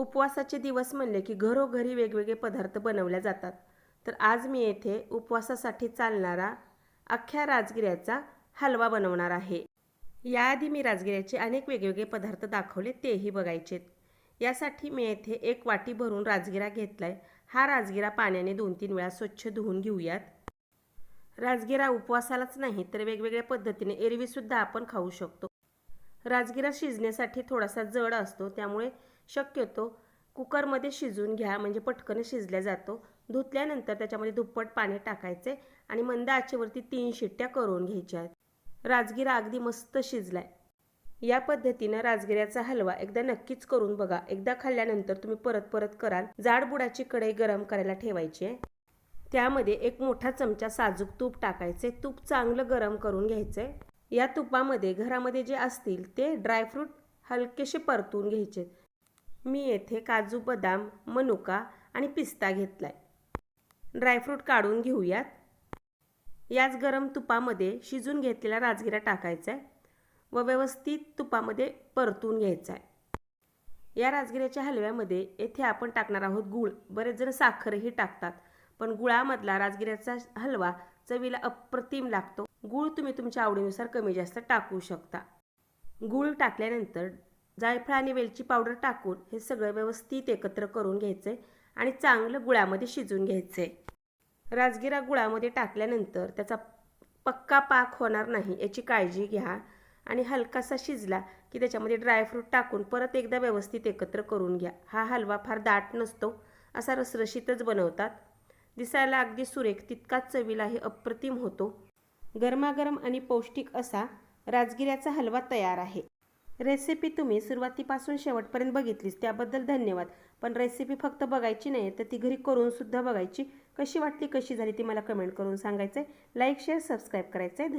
उपवासाचे दिवस म्हणले की घरोघरी वेगवेगळे पदार्थ बनवले जातात. तर आज मी येथे उपवासासाठी चालणारा अख्ख्या राजगिऱ्याचा हलवा बनवणार आहे. याआधी मी राजगिऱ्याचे अनेक वेगवेगळे पदार्थ दाखवले तेही बघायचेत. यासाठी मी येथे एक वाटी भरून राजगिरा घेतलाय. हा राजगिरा पाण्याने दोन तीन वेळा स्वच्छ धुवून घेऊयात. राजगिरा उपवासालाच नाही तर वेगवेगळ्या पद्धतीने एरवीसुद्धा आपण खाऊ शकतो. राजगिरा शिजण्यासाठी थोडासा जड असतो त्यामुळे शक्यतो कुकरमध्ये शिजून घ्या म्हणजे पटकन शिजल्या जातो. धुतल्यानंतर त्याच्यामध्ये दुप्पट पाणी टाकायचे आणि मंद आचेवरती तीन शिट्ट्या करून घ्यायच्या. आहेत राजगिरा अगदी मस्त शिजलाय. या पद्धतीनं राजगिऱ्याचा हलवा एकदा नक्कीच करून बघा. एकदा खाल्ल्यानंतर तुम्ही परत परत कराल. जाड बुडाची कढई गरम करायला ठेवायची आहे. त्यामध्ये एक मोठा चमचा साजूक तूप टाकायचे. तूप चांगलं गरम करून घ्यायचंय या तुपामध्ये घरामध्ये जे असतील ते ड्रायफ्रूट हलकेसे परतून घ्यायचे. मी येथे काजू बदाम मनुका आणि पिस्ता घेतलाय. ड्रायफ्रूट काढून घेऊयात. याच गरम तुपामध्ये शिजून घेतलेला राजगिरा टाकायचा आहे व व्यवस्थित तुपामध्ये परतून घ्यायचा आहे या राजगिऱ्याच्या हलव्यामध्ये येथे आपण टाकणार आहोत गूळ. बरेच जण साखरही टाकतात पण गुळामधला राजगिऱ्याचा हलवा चवीला अप्रतिम लागतो. गूळ तुम्ही तुमच्या आवडीनुसार कमी जास्त टाकू शकता. गूळ टाकल्यानंतर जायफळ आणि वेलची पावडर टाकून हे सगळं व्यवस्थित एकत्र करून घ्यायचं आणि चांगलं गुळामध्ये शिजून घ्यायचं. राजगिरा गुळामध्ये टाकल्यानंतर त्याचा पक्का पाक होणार नाही याची काळजी घ्या आणि हलकासा शिजला की त्याच्यामध्ये ड्रायफ्रूट टाकून परत एकदा व्यवस्थित एकत्र करून घ्या. हा हलवा फार दाट नसतो असा रसरशीतच बनवतात. दिसायला अगदी सुरेख तितकाच चवीला हे अप्रतिम होतो. गरमागरम आणि पौष्टिक असा राजगिऱ्याचा हलवा तयार आहे. रेसिपी तुम्ही सुरुवातीपासून शेवटपर्यंत बघितलीस त्याबद्दल धन्यवाद. पण रेसिपी फक्त बघायची नाही तर ती घरी करून सुद्धा बघायची. कशी वाटली कशी झाली ती मला कमेंट करून सांगायचं आहे लाईक शेअर सबस्क्राईब करायचं आहे धन्यवाद.